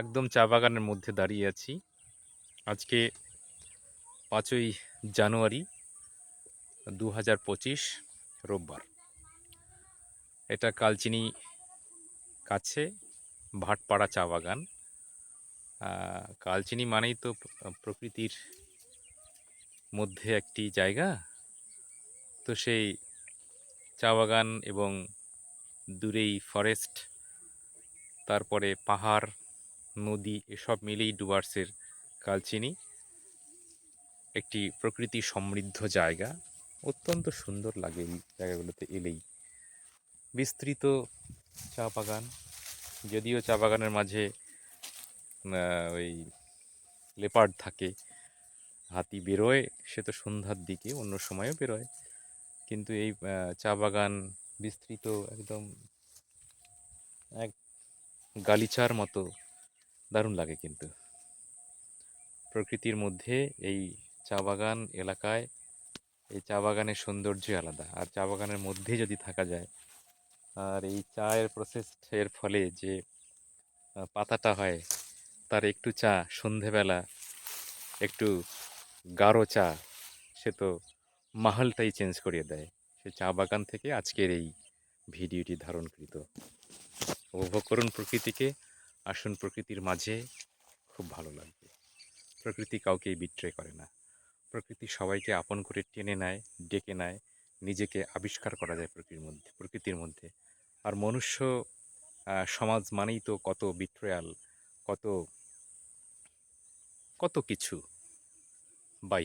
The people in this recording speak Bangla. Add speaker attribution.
Speaker 1: একদম চা বাগানের মধ্যে দাঁড়িয়ে আছি। আজকে পাঁচই জানুয়ারি দু হাজার পঁচিশ, রোববার। এটা কালচিনি কাছে ভাটপাড়া চা বাগান। কালচিনি মানেই তো প্রকৃতির মধ্যে একটি জায়গা। তো সেই চা বাগান এবং দূরেই ফরেস্ট তারপরে পাহাড় নদী এসব মিলেই ডুয়ার্সের কালচিনি। একটি প্রকৃতি সমৃদ্ধ জায়গা। অত্যন্ত সুন্দর লাগে এই জায়গাগুলোতে এলেই। বিস্তৃত চা বাগান। যদিও চা বাগানের মাঝে ওই লেপার্ড থাকে, হাতি বেরোয়, সে তো সন্ধ্যার দিকে, অন্য সময়ও বেরোয়। কিন্তু এই চা বাগান বিস্তৃত, একদম এক গালিচার মতো দারুণ লাগে কিন্তু। প্রকৃতির মধ্যে এই চা বাগান এলাকায় এই চা বাগানের সৌন্দর্য আলাদা। আর চা বাগানের মধ্যে যদি থাকা যায়, আর এই চায়ের প্রসেস এর ফলে যে পাতাটা হয়, তার একটু চা, সন্ধেবেলা একটু গাঢ় চা, সে তো মাহলটাই চেঞ্জ করিয়ে দেয়। সে চা বাগান থেকে আজকের এই ভিডিওটি ধারণকৃত। উপভোগ করুন প্রকৃতিকে। আসুন প্রকৃতির মাঝে খুব ভালো লাগবে। প্রকৃতি কাউকেই বিট্রে করে না। প্রকৃতি সবাইকে আপন করে টেনে নেয়, ডেকে নেয়, নিজেকে আবিষ্কার করা যায় প্রকৃতির মধ্যে প্রকৃতির মধ্যে। আর মনুষ্য সমাজ মানেই তো কত বিট্রয়াল কত কত কিছু। বাই।